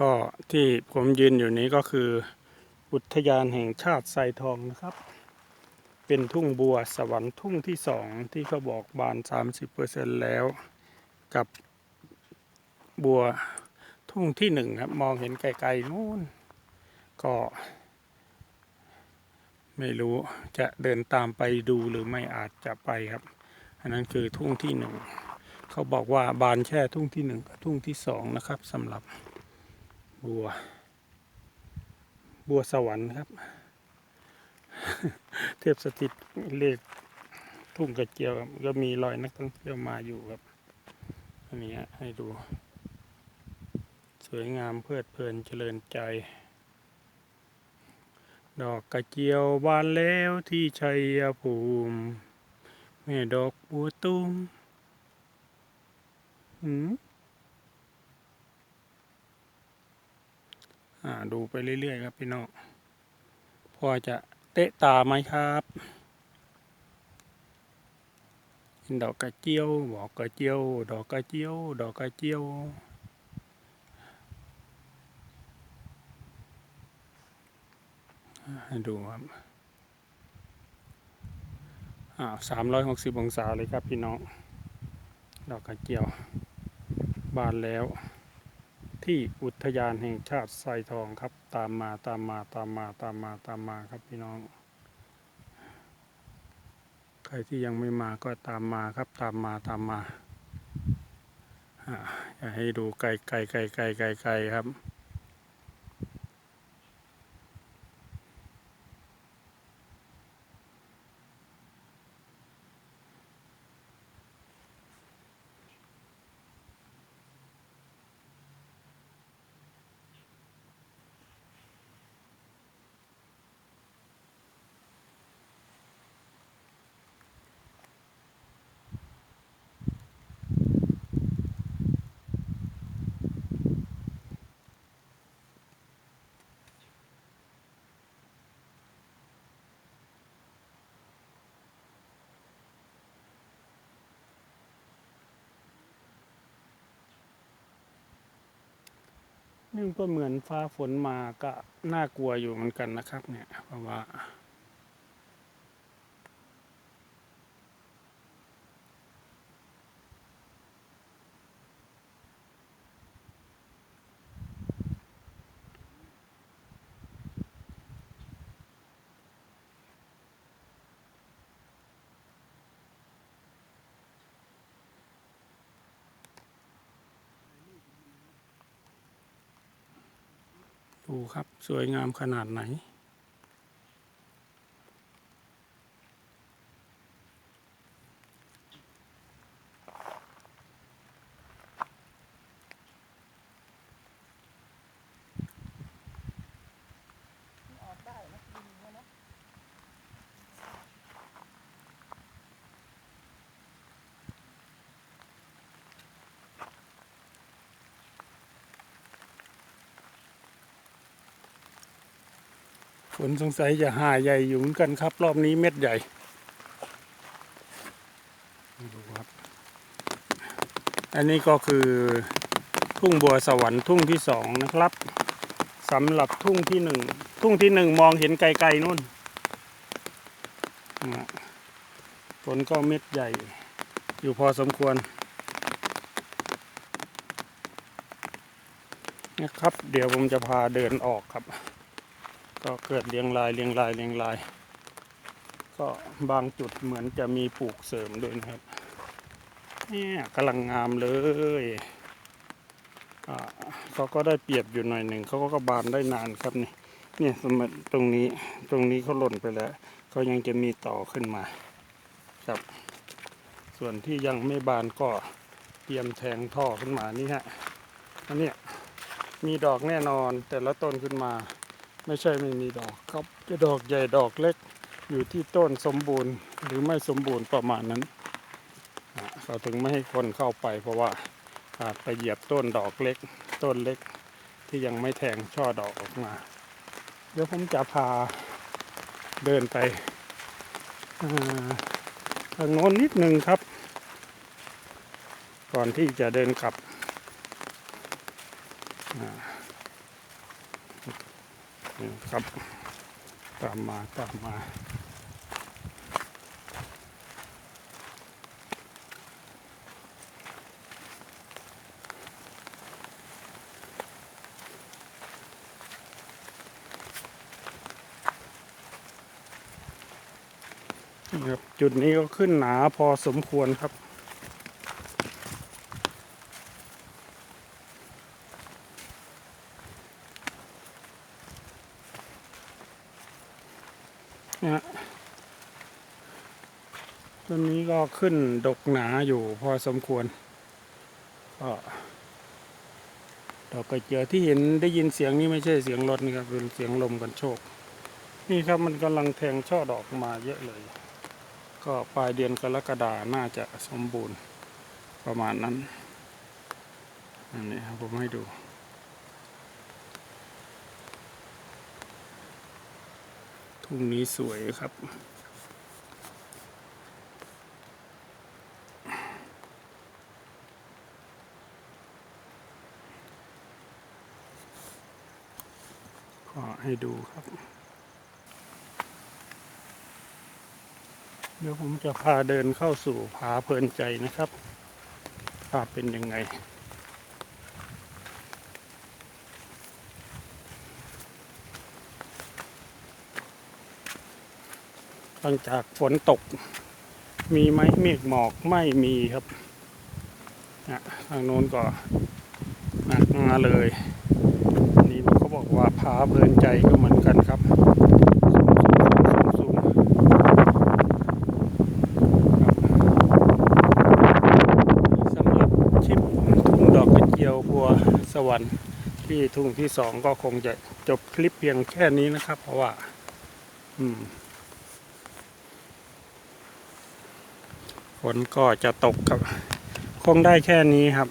ก็ที่ผมยืนอยู่นี้ก็คืออุทยานแห่งชาติไซทองนะครับ เป็นทุ่งบัวสวรรค์ทุ่งที่สองที่เขาบอกบาน 30%แล้ว กับบัวทุ่งที่หนึ่งครับ มองเห็นไกลๆนู่น ก็ ไม่รู้จะเดินตามไปดูหรือไม่อาจจะไปครับ อันนั้นคือทุ่งที่หนึ่งเขาบอกว่าบานแค่ทุ่งที่หนึ่งกับทุ่งที่สองนะครับสำหรับ บัว บัวสวรรค์ครับ เทพสถิตเลขทุ่งกระเจียวก็มีรอยนักท่องเที่ยวมาอยู่ครับ อันนี้ให้ดู สวยงามเพลิดเพลินเจริญใจ ดอกกระเจียวบานแล้วที่ชัยภูมิแม่ดอกบัวตุ้มหืมอ่า ดูไปเรื่อยๆครับพี่น้องพอจะเตะตาไหมครับดอกกระเจียว ดอกกระเจียว ดอกกระเจียว ดอกกระเจียวให้ดูครับอ่าสามร้อยหกสิบองศาเลยครับพี่น้อง ดอกกระเจียว บานแล้ว ที่อุทยานแห่งชาติไซทองครับ ตามมาตามมาตามมาตามมาตามมาครับพี่น้อง ใครที่ยังไม่มาก็ตามมาครับตามมาตามมาอ่าอยากให้ดูไกลไกลไกลไกลไกลไกลครับ นี่ก็เหมือนฟ้าฝนมาก็น่ากลัวอยู่เหมือนกันนะครับ เนี่ยเพราะว่า ดูครับ สวยงามขนาดไหน ฝนสงสัยจะหาใหญ่อยู่เหมือนกันครับ รอบนี้เม็ดใหญ่ดูครับ อันนี้ก็คือทุ่งบัวสวรรค์ทุ่งที่สองนะครับสำหรับทุ่งที่หนึ่งทุ่งที่หนึ่งมองเห็นไกลๆนู่นนะฝนก็เม็ดใหญ่ อยู่พอสมควรนะครับ เดี๋ยวผมจะพาเดินออกครับ ก็เกิดเรียงรายเรียงรายเรียงราย ก็บางจุดเหมือนจะมีปลูกเสริมด้วยนะครับเนี่ยกำลังงามเลยอ่าเขาก็ได้เปรียบอยู่หน่อยหนึ่งเขาก็บานได้นานครับนี่เนี่ยสมมติตรงนี้ตรงนี้เขาหล่นไปแล้วเขายังจะมีต่อขึ้นมาครับ ส่วนที่ยังไม่บานก็เตรียมแทงท่อขึ้นมานี่ฮะอันนี้มีดอกแน่นอนแต่ละต้นขึ้นมา ไม่ใช่ไม่มีดอกครับจะดอกใหญ่ดอกเล็กอยู่ที่ต้นสมบูรณ์หรือไม่สมบูรณ์ประมาณนั้นเขาถึงไม่ให้คนเข้าไป เพราะว่าอาจไปเหยียบต้นดอกเล็ก ต้นเล็กที่ยังไม่แทงช่อดอกออกมา เดี๋ยวผมจะพาเดินไปทางโน้นนิดหนึ่งครับ ก่อนที่จะเดินกลับอ่า นี่ครับ ตามมาตามมาครับจุดนี้ก็ขึ้นหนาพอสมควรครับ นะฮะต้นนี้ ก็ขึ้นดกหนาอยู่พอสมควรก็ดอกกระเจียวที่เห็นได้ยินเสียงนี่ไม่ใช่เสียงรถนะครับเป็นเสียงลมกันโชก นี่ครับมันกำลังแทงช่อดอกมาเยอะเลย ก็ปลายเดือนกรกฎาน่าจะสมบูรณ์ประมาณนั้นอันนี้ครับผมให้ดูทุ่งนี้สวยครับ ก็ ให้ดูครับ เดี๋ยวผมจะพาเดินเข้าสู่ผาเพลินใจนะครับภาพเป็นยังไง หลังจากฝนตก มีไหมเมฆหมอกไม่มีครับนะทางโน้นก็หนักมาเลย บอกว่าผาเพลินใจก็เหมือนกันครับสูงๆสูงสำหรับชิปทุ่งดอกกระเจียวบัวสวรรค์ที่ทุ่งที่สองก็คงจะจบคลิปเพียงแค่นี้นะครับ เพราะว่า อืมฝนก็จะตกครับ คงได้แค่นี้ครับ